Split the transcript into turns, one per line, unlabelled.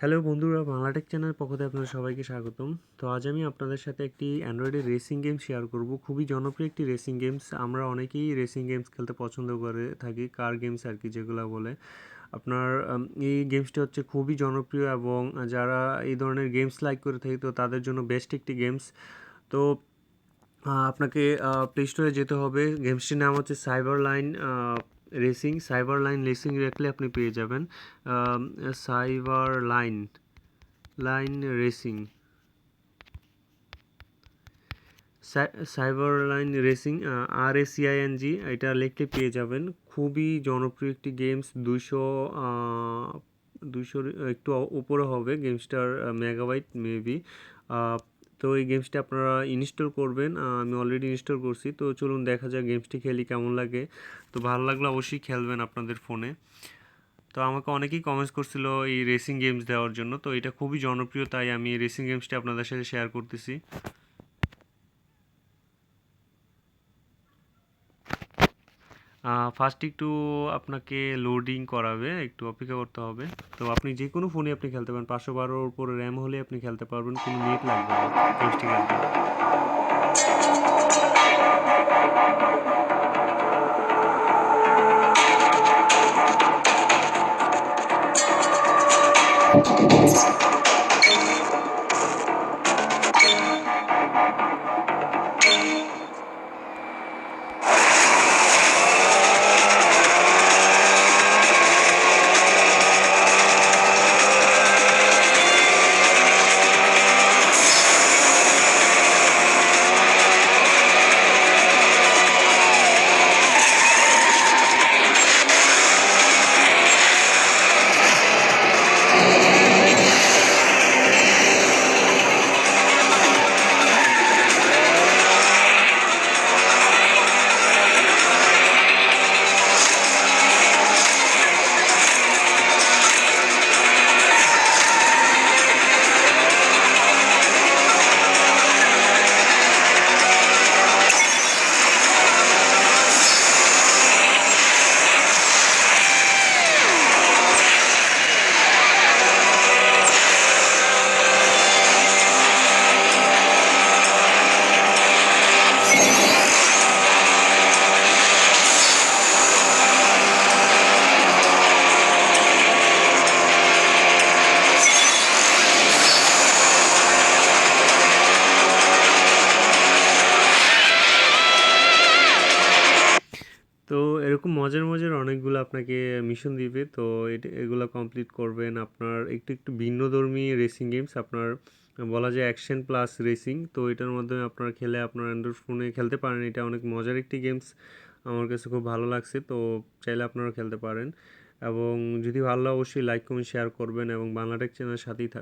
Hello বন্ধুরা, বাংলাটেক চ্যানেলের পক্ষ থেকে আপনাদের সবাইকে স্বাগতম। তো আজ আমি আপনাদের সাথে একটি অ্যান্ড্রয়েডের রেসিং গেম শেয়ার করব। খুবই জনপ্রিয় একটি রেসিং গেমস আমরা অনেকেই রেসিং গেমস খেলতে পছন্দ করে থাকি কার গেমস আর কি যেগুলো বলে। আপনার এই গেমসটি হচ্ছে খুবই জনপ্রিয় এবং যারা এই ধরনের গেমস লাইক করে থাকি, তো তাদের জন্য বেস্ট একটি গেমস তো আপনাকে প্লে স্টোরে যেতে হবে। গেমসটির নাম হচ্ছে cyber line racing cyber line racing রাখলে আপনি পেয়ে যাবেন cyber line line racing cyber line racing R A C I N G এটা লিখলে পেয়ে যাবেন। খুবই জনপ্রিয় একটি গেমস দুইশো দুইশোর একটু উপরে হবে গেমসটার মেগাবাইট মেবি তো এই গেমসটি আপনারা ইনস্টল করবেন। আমি অলরেডি ইনস্টল করছি। তো চলুন দেখা যাক গেমসটি খেলি কেমন লাগে। তো ভালো লাগলে অবশ্যই খেলবেন আপনাদের ফোনে তো আমাকে অনেকেই কমেন্টস করছিল এই রেসিং গেমস দেওয়ার জন্য। তো এটা খুবই জনপ্রিয়, তাই আমি রেসিং গেমসটি আপনাদের সাথে শেয়ার করতেছি। ফার্স্ট একটু আপনাকে লোডিং করাবে, একটু অপেক্ষা করতে হবে। তো আপনি যে কোনো ফোনে আপনি খেলতে পারেন। পাঁচশো বারোর উপরে র্যাম হলে আপনি খেলতে পারবেন, কোনো নেট লাগবে না গেমসটি খেলতে তো এরকম মজার মজার অনেকগুলো আপনাকে মিশন দিবে। তো এগুলো কমপ্লিট করবেন আপনার একটু একটু ভিন্নধর্মী রেসিং গেমস আপনার বলা যায় অ্যাকশন প্লাস রেসিং তো এটার মাধ্যমে আপনারা খেলে আপনার অ্যান্ড্রয়েড ফোনে খেলতে পারেন। এটা অনেক মজার একটি গেমস আমার কাছে খুব ভালো লাগছে। তো চাইলে আপনারা খেলতে পারেন। এবং যদি ভালো লাগে, অবশ্যই লাইক কমেন্ট শেয়ার করবেন। এবং বাংলাটেক চ্যানেলের সাথেই থাকবেন।